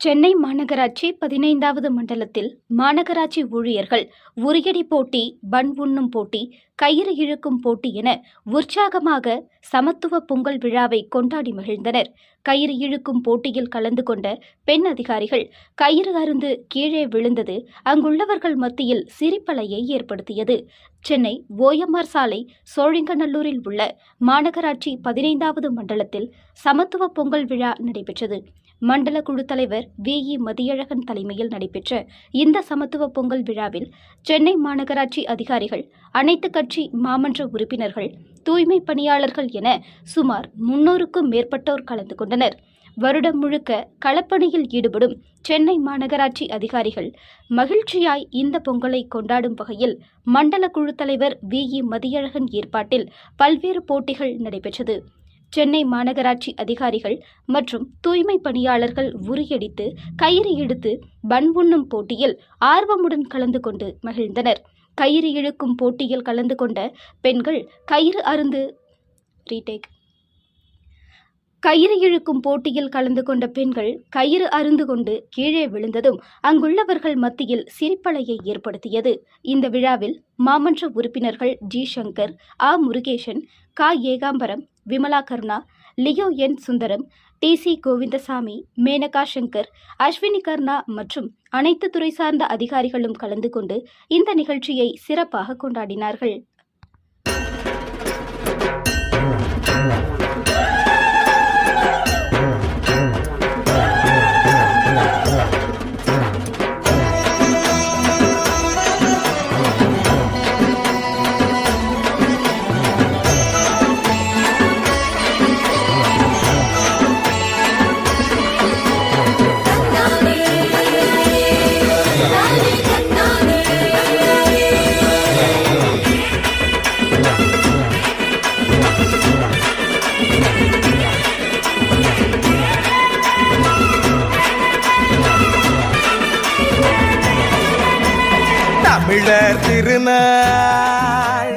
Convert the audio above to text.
சென்னை மாநகராட்சி பதினைந்தாவது மண்டலத்தில் மாநகராட்சி ஊழியர்கள் உரியடி போட்டி பன் உண்ணும் போட்டி கயிறு இழுக்கும் போட்டி என உற்சாகமாக சமத்துவ பொங்கல் விழாவை கொண்டாடி மகிழ்ந்தனர். கயிறு இழுக்கும் போட்டியில் கலந்து கொண்ட பெண் அதிகாரிகள் கயிறு அருந்து கீழே விழுந்தது அங்குள்ளவர்கள் மத்தியில் சிரிப்பலையை ஏற்படுத்தியது. சென்னை ஓஎம்ஆர் சாலை சோழிங்கநல்லூரில் உள்ள மாநகராட்சி பதினைந்தாவது மண்டலத்தில் சமத்துவ பொங்கல் விழா நடைபெற்றது. மண்டல குழு தலைவர் வி. இ. மதியழகன் தலைமையில் நடைபெற்ற இந்த சமத்துவ பொங்கல் விழாவில் சென்னை மாநகராட்சி அதிகாரிகள் அனைத்து கட்சி மாமன்ற உறுப்பினர்கள் தூய்மை பணியாளர்கள் என சுமார் முன்னூறுக்கும் மேற்பட்டோர் கலந்து கொண்டனர். வருடம் முழுக்க களப்பணியில் ஈடுபடும் சென்னை மாநகராட்சி அதிகாரிகள் மகிழ்ச்சியாய் இந்த பொங்கலை கொண்டாடும் வகையில் மண்டல குழு தலைவர் வி. இ. மதியழகன் ஏற்பாட்டில் பல்வேறு போட்டிகள் நடைபெற்றது. சென்னை மாநகராட்சி அதிகாரிகள் மற்றும் தூய்மை பணியாளர்கள் உரியடித்து கயிறு இழுத்து பன் உண்ணும் போட்டியில் ஆர்வமுடன் கலந்து கொண்டு மகிழ்ந்தனர். கயிறு இழுக்கும் போட்டியில் கலந்து கொண்ட பெண்கள் கயிறு அருந்து ரீடேக் கயிறு இழுக்கும் போட்டியில் கலந்து கொண்ட பெண்கள் கயிறு அருந்து கொண்டு கீழே விழுந்ததும் அங்குள்ளவர்கள் மத்தியில் சிரிப்பலையை ஏற்படுத்தியது. இந்த விழாவில் மாமன்ற உறுப்பினர்கள் ஜி. சங்கர் ஆ. முருகேசன் கா. Ekambaram Vimala Karuna Leo N Sundaram D C Govindasamy Menaka Shankar Ashwini Karna மற்றும் அனைத்து துறை சார்ந்த அதிகாரிகளும் கலந்து கொண்டு இந்த நிகழ்ச்சியை சிறப்பாக கொண்டாடினார்கள். தமிழர் திருநாள்.